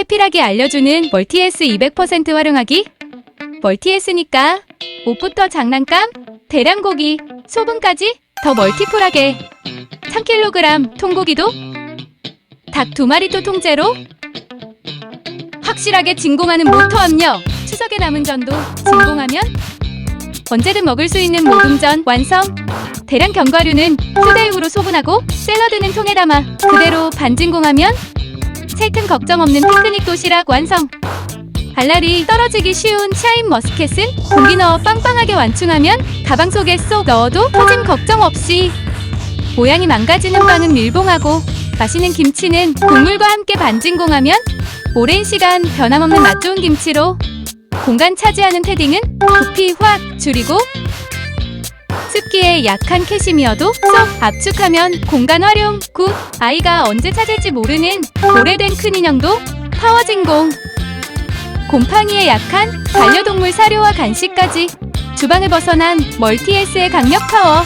해피하게 알려주는 멀티에스 200% 활용하기. 멀티에스니까 옷부터 장난감, 대량고기, 소분까지 더 멀티풀하게. 3kg 통고기도 닭 두 마리 또 통째로 확실하게 진공하는 모터 압력. 추석에 남은 전도 진공하면 언제든 먹을 수 있는 모듬전 완성. 대량 견과류는 휴대용으로 소분하고 샐러드는 통에 담아 그대로 반진공하면 셀틈 걱정 없는 피크닉 도시락 완성. 발랄이 떨어지기 쉬운 샤인 머스켓은 공기 넣어 빵빵하게 완충하면 가방 속에 쏙 넣어도 터짐 걱정 없이 모양이 망가지는 빵은 밀봉하고 맛있는 김치는 국물과 함께 반진공하면 오랜 시간 변함없는 맛 좋은 김치로 공간 차지하는 패딩은 부피 확 줄이고 습기에 약한 캐시미어도 쏙 압축하면 공간 활용 굿 아이가 언제 찾을지 모르는 오래된 큰 인형도 파워 진공. 곰팡이에 약한 반려동물 사료와 간식까지 주방을 벗어난 멀티에스의 강력 파워